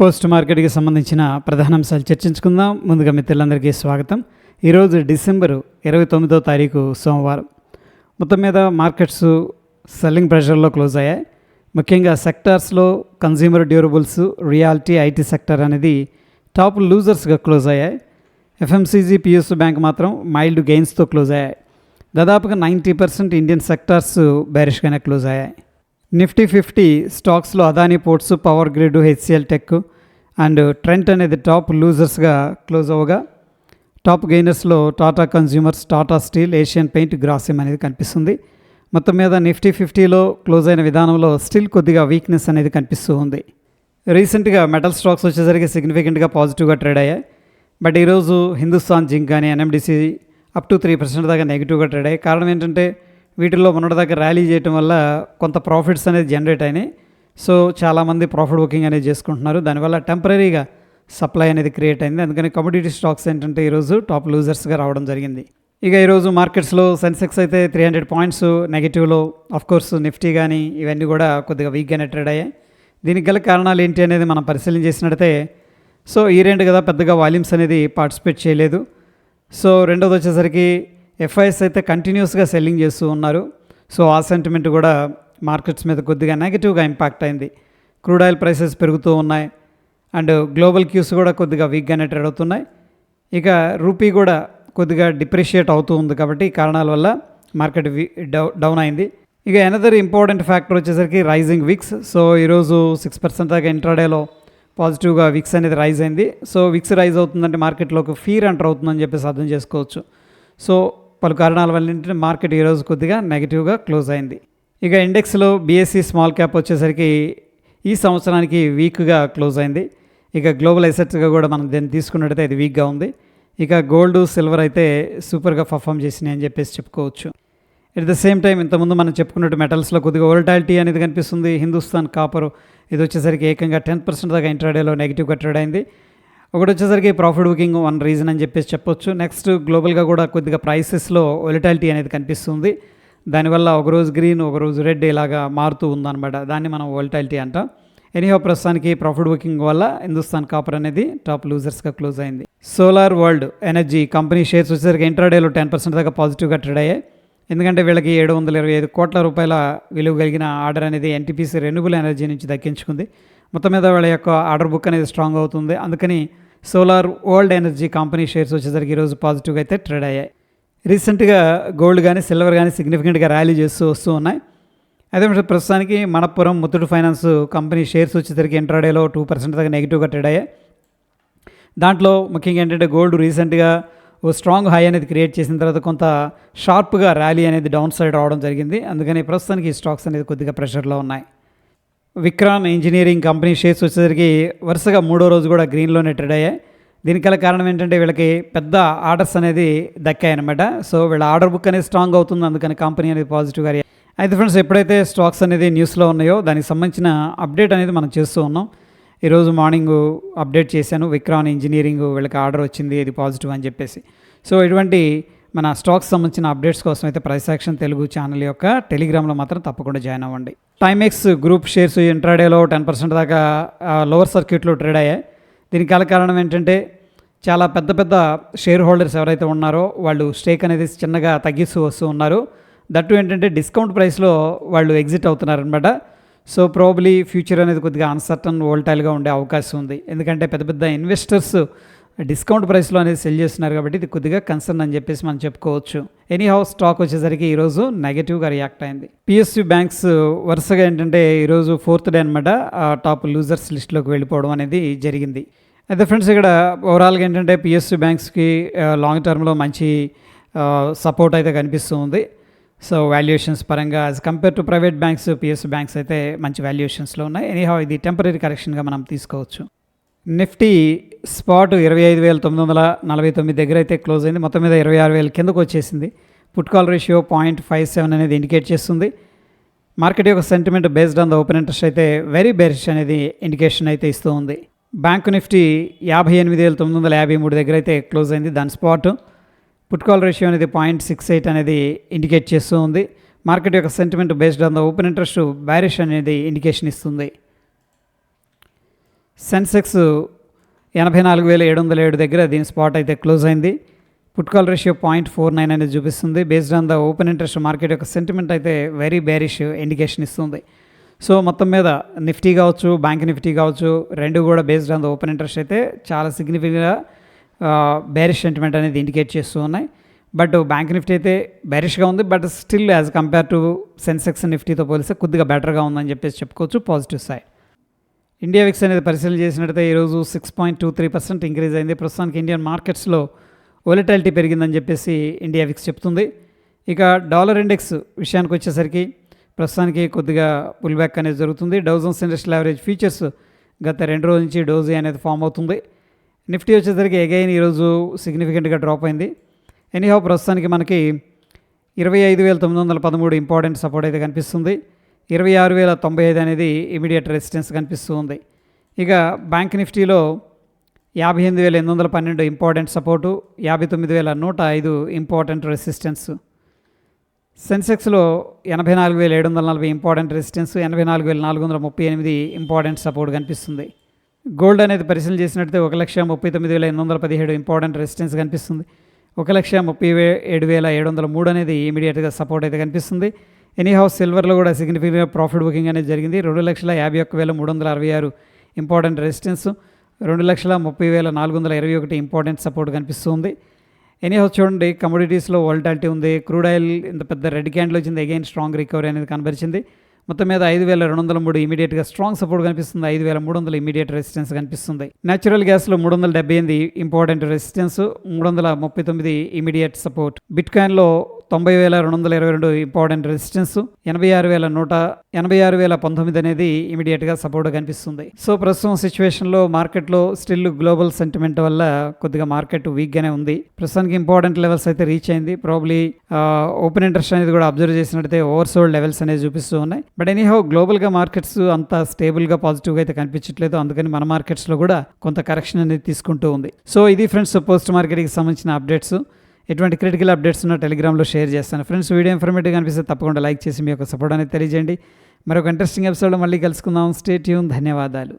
Post మార్కెట్కి సంబంధించిన ప్రధాన అంశాలు చర్చించుకుందాం. ముందుగా మిత్రులందరికీ స్వాగతం. ఈరోజు డిసెంబరు ఇరవై తొమ్మిదో తారీఖు సోమవారం. మొత్తం మీద మార్కెట్స్ సెల్లింగ్ ప్రెషర్లో క్లోజ్ అయ్యాయి. ముఖ్యంగా సెక్టార్స్లో consumer durables realty IT sector అనేది టాప్ లూజర్స్గా క్లోజ్ అయ్యాయి. ఎఫ్ఎంసీజీ పిఎస్ బ్యాంక్ మాత్రం మైల్డ్ గెయిన్స్తో క్లోజ్ అయ్యాయి. దాదాపుగా నైంటీ పర్సెంట్ ఇండియన్ సెక్టార్స్ బ్యారిష్గానే క్లోజ్ అయ్యాయి. నిఫ్టీ ఫిఫ్టీ స్టాక్స్లో Adani ports power grid HCL tech and Trent అనేది టాప్ లూజర్స్గా క్లోజ్ అవ్వగా top గెయినర్స్లో Tata consumers Tata steel Asian paint Grasim అనేది కనిపిస్తుంది. మొత్తం మీద నిఫ్టీ ఫిఫ్టీలో క్లోజ్ అయిన విధానంలో స్టిల్ కొద్దిగా వీక్నెస్ అనేది కనిపిస్తూ ఉంది. రీసెంట్గా మెటల్ స్టాక్స్ వచ్చేసరికి సిగ్నిఫికెంట్గా పాజిటివ్గా ట్రేడ్ అయ్యాయి. బట్ ఈరోజు హిందుస్థాన్ జింక్ కానీ NMDC up to three percent దాకా నెగిటివ్గా ట్రేడ్ అయ్యాయి. కారణం ఏంటంటే వీటిల్లో మొన్నటిదాకా ర్యాలీ చేయటం వల్ల కొంత ప్రాఫిట్స్ అనేది జనరేట్ అయినాయి. సో చాలామంది ప్రాఫిట్ బుకింగ్ అనేది చేసుకుంటున్నారు. దానివల్ల టెంపరీగా సప్లై అనేది క్రియేట్ అయింది. అందుకని కమోడిటీ స్టాక్స్ ఏంటంటే ఈరోజు టాప్ లూజర్స్గా రావడం జరిగింది. ఇక ఈరోజు మార్కెట్స్లో సెన్సెక్స్ అయితే త్రీ హండ్రెడ్ పాయింట్స్ నెగిటివ్లో కోర్స్ నిఫ్టీ కానీ ఇవన్నీ కూడా కొద్దిగా వీక్గానే ట్రేడ్ అయ్యాయి. దీనికి గల కారణాలు ఏంటి అనేది మనం పరిశీలన చేసినట్టయితే సో ఈ రెండు కదా పెద్దగా వాల్యూమ్స్ అనేది పార్టిసిపేట్ చేయలేదు. సో రెండోది వచ్చేసరికి ఎఫ్ఐఎస్ అయితే కంటిన్యూస్గా సెల్లింగ్ చేస్తూ ఉన్నారు. సో ఆ సెంటిమెంట్ కూడా మార్కెట్స్ మీద కొద్దిగా నెగిటివ్గా ఇంపాక్ట్ అయింది. క్రూడ్ ఆయిల్ ప్రైసెస్ పెరుగుతూ ఉన్నాయి. అండ్ గ్లోబల్ క్యూస్ కూడా కొద్దిగా వీక్గానే ట్రేడ్ అవుతున్నాయి. ఇక రూపీ కూడా కొద్దిగా డిప్రిషియేట్ అవుతూ ఉంది కాబట్టి ఈ కారణాల వల్ల మార్కెట్ డౌన్ అయింది. ఇక ఎనదర్ ఇంపార్టెంట్ ఫ్యాక్టర్ వచ్చేసరికి రైజింగ్ విక్స్ సో ఈరోజు సిక్స్ పర్సెంట్ దాకా ఇంట్రాడేలో పాజిటివ్గా విక్స్ అనేది రైజ్ అయింది. సో విక్స్ రైజ్ అవుతుందంటే మార్కెట్లోకి ఫీర్ ఎంటర్ అవుతుందని చెప్పేసి అర్థం చేసుకోవచ్చు. సో పలు కారణాల వల్ల మార్కెట్ ఈరోజు కొద్దిగా నెగిటివ్గా క్లోజ్ అయింది. ఇక ఇండెక్స్లో బీఎస్సీ స్మాల్ క్యాప్ వచ్చేసరికి ఈ సంవత్సరానికి వీక్గా క్లోజ్ అయింది. ఇక గ్లోబల్ ఎసెట్స్గా కూడా మనం దీన్ని తీసుకున్నట్టయితే ఇది వీక్గా ఉంది. ఇక గోల్డ్ సిల్వర్ అయితే సూపర్గా పర్ఫామ్ చేసినాయి అని చెప్పేసి చెప్పుకోవచ్చు. ఎట్ ద సేమ్ టైం ఇంతకుముందు మనం చెప్పుకున్నట్టు మెటల్స్లో కొద్దిగా ఓల్టాలిటీ అనేది కనిపిస్తుంది. హిందుస్థాన్ కాపర్ ఇది వచ్చేసరికి ఏకంగా టెన్ పర్సెంట్ దాకా ఇంట్రాడేలో నెగిటివ్గా ట్రేడ్ అయింది. ఒకటి వచ్చేసరికి ప్రాఫిట్ బుకింగ్ వన్ రీజన్ అని చెప్పేసి చెప్పొచ్చు. నెక్స్ట్ గ్లోబల్గా కూడా కొద్దిగా ప్రైసెస్లో ఒలిటాలిటీ అనేది కనిపిస్తుంది. దానివల్ల ఒకరోజు గ్రీన్ ఒకరోజు రెడ్ ఇలాగా మారుతూ ఉందన్నమాట. దాన్ని మనం ఒలిటాలిటీ అంటాం. ఎనీహో ప్రస్తుతానికి ప్రాఫిట్ బుకింగ్ వల్ల హిందుస్థాన్ కాపర్ అనేది టాప్ లూజర్స్గా క్లోజ్ అయింది. Solar world energy company shares వచ్చేసరికి ఇంట్రాడేలో టెన్ పర్సెంట్ దాకా పాజిటివ్గా ట్రేడ్ అయ్యాయి. ఎందుకంటే వీళ్ళకి ఏడు వందల ఇరవై ఐదు కోట్ల రూపాయల విలువ కలిగిన ఆర్డర్ అనేది ఎన్టీపీసీ రెన్యూబుల్ ఎనర్జీ నుంచి దక్కించుకుంది. మొత్తం మీద వాళ్ళ యొక్క ఆర్డర్ బుక్ అనేది స్ట్రాంగ్ అవుతుంది. అందుకని solar world energy company shares వచ్చేసరికి ఈరోజు పాజిటివ్గా అయితే ట్రేడ్ అయ్యాయి. రీసెంట్గా గోల్డ్ కానీ సిల్వర్ కానీ సిగ్నిఫికెంట్గా ర్యాలీ చేస్తూ వస్తూ ఉన్నాయి. అదే ప్రస్తుతానికి Manappuram Muthoot finance company shares వచ్చేసరికి ఇంట్రాడేలో టూ పర్సెంట్ దాకా నెగిటివ్గా ట్రేడ్ అయ్యాయి. దాంట్లో ముఖ్యంగా ఏంటంటే గోల్డ్ రీసెంట్గా ఓ స్ట్రాంగ్ హై అనేది క్రియేట్ చేసిన తర్వాత కొంత షార్ప్గా ర్యాలీ అనేది డౌన్ సైడ్ రావడం జరిగింది. అందుకని ప్రస్తుతానికి ఈ స్టాక్స్ అనేది కొద్దిగా ప్రెషర్లో ఉన్నాయి. విక్రాన్ ఇంజనీరింగ్ కంపెనీ షేర్స్ వచ్చేసరికి వరుసగా మూడో రోజు కూడా గ్రీన్లోనే ట్రేడ్ అయ్యాయి. దీనికల కారణం ఏంటంటే వీళ్ళకి పెద్ద ఆర్డర్స్ అనేది దక్కాయనమాట సో వీళ్ళ ఆర్డర్ బుక్ అనేది స్ట్రాంగ్ అవుతుంది. అందుకని కంపెనీ అనేది పాజిటివ్గా అయితే ఫ్రెండ్స్ ఎప్పుడైతే స్టాక్స్ అనేది న్యూస్లో ఉన్నాయో దానికి సంబంధించిన అప్డేట్ అనేది మనం చేస్తూ ఉన్నాం. ఈరోజు మార్నింగ్ అప్డేట్ చేశాను. విక్రాన్ ఇంజనీరింగ్ వీళ్ళకి ఆర్డర్ వచ్చింది. ఇది పాజిటివ్ అని చెప్పేసి. సో ఇటువంటి మన స్టాక్స్ సంబంధించిన అప్డేట్స్ కోసం అయితే ప్రైస్ యాక్షన్ తెలుగు ఛానల్ యొక్క టెలిగ్రామ్లో మాత్రం తప్పకుండా జాయిన్ అవ్వండి. టైమెక్స్ గ్రూప్ షేర్స్ ఇంట్రాడేలో టెన్ పర్సెంట్ దాకా లోవర్ సర్క్యూట్లో ట్రేడ్ అయ్యాయి. దీనికి గల కారణం ఏంటంటే చాలా పెద్ద పెద్ద షేర్ హోల్డర్స్ ఎవరైతే ఉన్నారో వాళ్ళు స్టేక్ అనేది చిన్నగా తగ్గిస్తూ వస్తూ ఉన్నారు. దట్టు ఏంటంటే డిస్కౌంట్ ప్రైస్లో వాళ్ళు ఎగ్జిట్ అవుతున్నారనమాట సో ప్రాబ్లీ ఫ్యూచర్ అనేది కొద్దిగా అన్సర్టన్ వోల్టైల్గా ఉండే అవకాశం ఉంది. ఎందుకంటే పెద్ద పెద్ద ఇన్వెస్టర్స్ డిస్కౌంట్ ప్రైస్లో అనేది సెల్ చేస్తున్నారు కాబట్టి ఇది కొద్దిగా కన్సర్న్ అని చెప్పేసి మనం చెప్పుకోవచ్చు. ఎనీ హౌస్ స్టాక్ వచ్చేసరికి ఈరోజు నెగిటివ్గా రియాక్ట్ అయింది. పిఎస్యు బ్యాంక్స్ వరుసగా ఏంటంటే ఈరోజు ఫోర్త్ డే అనమాట టాప్ లూజర్స్ లిస్ట్లోకి వెళ్ళిపోవడం అనేది జరిగింది. అయితే ఫ్రెండ్స్ ఇక్కడ ఓవరాల్గా ఏంటంటే పిఎస్యు బ్యాంక్స్కి లాంగ్ టర్మ్లో మంచి సపోర్ట్ అయితే కనిపిస్తూ ఉంది. సో వాల్యుయేషన్స్ పరంగా as compare to private banks PSU banks అయితే మంచి వాల్యుయేషన్స్లో ఉన్నాయి. ఎనీహౌ ఇది టెంపరీ కరెక్షన్గా మనం తీసుకోవచ్చు. నిఫ్టీ స్పాట్ ఇరవై ఐదు వేల తొమ్మిది వందల నలభై తొమ్మిది దగ్గర అయితే క్లోజ్ అయింది. మొత్తం మీద ఇరవై ఆరు వేల కిందకు వచ్చేసింది. Put call ratio point five seven అనేది ఇండికేట్ చేస్తుంది. మార్కెట్ యొక్క sentiment based on the open interest అయితే వెరీ బెరిష్ అనేది ఇండికేషన్ అయితే ఇస్తూ ఉంది. బ్యాంక్ నిఫ్టీ యాభై ఎనిమిది వేల తొమ్మిది వందల యాభై మూడు దగ్గర అయితే క్లోజ్ అయింది. దాని స్పాట్ పుట్ కాల్ రేషియో అనేది పాయింట్ సిక్స్ ఎయిట్ అనేది ఇండికేట్ చేస్తూ ఉంది. మార్కెట్ యొక్క sentiment based on the open interest bearish అనేది ఇండికేషన్ ఇస్తుంది. సెన్సెక్స్ ఎనభై నాలుగు వేల ఏడు వందల ఏడు దగ్గర దీని స్పాట్ అయితే క్లోజ్ అయింది. Put call ratio point four nine అనేది చూపిస్తుంది. Based on the open interest market యొక్క సెంటిమెంట్ అయితే వెరీ బ్యారిష్ ఇండికేషన్ ఇస్తుంది. సో మొత్తం మీద నిఫ్టీ కావచ్చు బ్యాంక్ నిఫ్టీ కావచ్చు రెండు కూడా based on the open interest అయితే చాలా సిగ్నిఫికెంట్గా బ్యారిష్ సెంటిమెంట్ అనేది ఇండికేట్ చేస్తూ ఉన్నాయి. బట్ బ్యాంక్ నిఫ్టీ అయితే బ్యారిష్గా ఉంది. But still as compare to Sensex నిఫ్టీతో పోలిస్తే కొద్దిగా బెటర్గా ఉందని చెప్పేసి చెప్పుకోవచ్చు. Positive side. ఇండియా విక్స్ అనేది పరిశీలన చేసినట్టయితే ఈరోజు six point two three percent increase అయింది. ప్రస్తుతానికి ఇండియన్ మార్కెట్స్లో వొలటాలిటీ పెరిగిందని చెప్పేసి ఇండియా విక్స్ చెప్తుంది. ఇక డాలర్ ఇండెక్స్ విషయానికి వచ్చేసరికి ప్రస్తుతానికి కొద్దిగా పుల్ బ్యాక్ అనేది జరుగుతుంది. డౌజన్స్ ఇండస్ట్రియల్ యావరేజ్ ఫీచర్స్ గత రెండు రోజుల నుంచి డోజీ అనేది ఫామ్ అవుతుంది. నిఫ్టీ వచ్చేసరికి అగైన్ ఈరోజు సిగ్నిఫికెంట్గా డ్రాప్ అయింది. ఎనీహౌ ప్రస్తుతానికి మనకి ఇరవై ఐదు వేల తొమ్మిది వందల పదమూడు ఇంపార్టెంట్ సపోర్ట్ అయితే కనిపిస్తుంది. ఇరవై ఆరు వేల తొంభై ఐదు అనేది ఇమీడియట్ రెసిస్టెన్స్ కనిపిస్తూ ఉంది. ఇక బ్యాంక్ నిఫ్టీలో యాభై ఎనిమిది వేల ఎనిమిది వందల పన్నెండు ఇంపార్టెంట్ సపోర్టు యాభై తొమ్మిది వేల నూట ఐదు ఇంపార్టెంట్ రెసిస్టెన్స్ సెన్సెక్స్లో ఎనభై నాలుగు వేల ఏడు వందల నలభై ఇంపార్టెంట్ రెసిస్టెన్స్ ఎనభై నాలుగు వేల నాలుగు వందల ముప్పై ఎనిమిది ఇంపార్టెంట్ సపోర్ట్ కనిపిస్తుంది. గోల్డ్ అనేది పరిశీలన చేసినట్లయితే ఒక లక్ష ముప్పై తొమ్మిది వేల ఎనిమిది వందల పదిహేడు ఇంపార్టెంట్ రెసిస్టెన్స్ కనిపిస్తుంది. ఒక లక్ష ముప్పై వే ఏడు వేల ఏడు వందల మూడు అనేది ఇమీడియట్గా సపోర్ట్ అయితే కనిపిస్తుంది. ఎనీ హౌస్ సిల్వర్లో కూడా సిగ్నిఫికెంట్గా ప్రాఫిట్ బుకింగ్ అనేది జరిగింది. రెండు లక్షల యాభై ఒక్క వేల మూడు వందల అరవై ఆరు ఇంపార్టెంట్ రెసిస్టెన్స్ రెండు లక్షల ముప్పై వేల నాలుగు వందల ఇరవై ఒకటి ఇంపార్టెంట్ సపోర్ట్ కనిపిస్తుంది ఎనీ హౌస్ చూడండి కమోడిటీస్లో వోల్టాలిటీ ఉంది. క్రూడ్ ఆయిల్ ఇంత పెద్ద రెడ్ క్యాండిల్ వచ్చింది. అగైన్ స్ట్రాంగ్ రికవరీ అనేది కనబరిచింది. మొత్తం మీద ఐదు వేల రెండు వందల మూడు ఇమీడియట్గా స్ట్రాంగ్ సపోర్ట్ కనిపిస్తుంది. ఐదు వేల మూడు వందల ఇమీడియట్ రెసిస్టెన్స్ కనిపిస్తుంది. న్యాచురల్ గ్యాస్లో మూడు వందల డెబ్బై ఎనిమిది ఇంపార్టెంట్ రెసిస్టెన్స్ మూడు వందల ముప్పై తొమ్మిది ఇమీడియట్ సపోర్ట్ బిట్ కాయిన్లో తొంభై వేల రెండు వందల ఇరవై రెండు ఇంపార్టెంట్ రెసిస్టెన్స్ ఎనభై ఆరు వేల నూట ఎనభై ఆరు వేల పంతొమ్మిది అనేది ఇమీడియట్గా సపోర్ట్ కనిపిస్తుంది. సో ప్రస్తుతం సిచ్యువేషన్లో మార్కెట్లో స్టిల్ గ్లోబల్ సెంటిమెంట్ వల్ల కొద్దిగా మార్కెట్ వీక్గానే ఉంది. ప్రస్తుతానికి ఇంపార్టెంట్ లెవెల్స్ అయితే రీచ్ అయింది. ప్రాబ్లీ ఓపెన్ ఇంట్రెస్ట్ అనేది కూడా అబ్జర్వ్ చేసినట్టయితే ఓవర్ సోల్డ్ లెవెల్స్ అనేది చూపిస్తూ ఉన్నాయి. బట్ ఎనీహౌ గ్లోబల్గా మార్కెట్స్ అంత స్టేబుల్గా పాజిటివ్గా అయితే కనిపించట్లేదు. అందుకని మన మార్కెట్స్లో కూడా కొంత కరెక్షన్ అనేది తీసుకుంటూ ఉంది. సో ఇది ఫ్రెండ్స్ పోస్ట్ మార్కెట్కి సంబంధించిన అప్డేట్స్. ఎటువంటి క్రిటికల్ అప్డేట్స్ ఉన్న టెలిగ్రామ్లో షేర్ చేస్తాను. ఫ్రెండ్స్ వీడియో ఇన్ఫర్మేటివ్ అనిపిస్తే తప్పకుండా లైక్ చేసి మీ యొక్క సపోర్ట్ అనేది తెలియజేయండి. మరొక ఇంట్రెస్టింగ్ ఎపిసోడ్లో మళ్ళీ కలుసుకుందాం. స్టేట్ యూన్ ధన్యవాదాలు.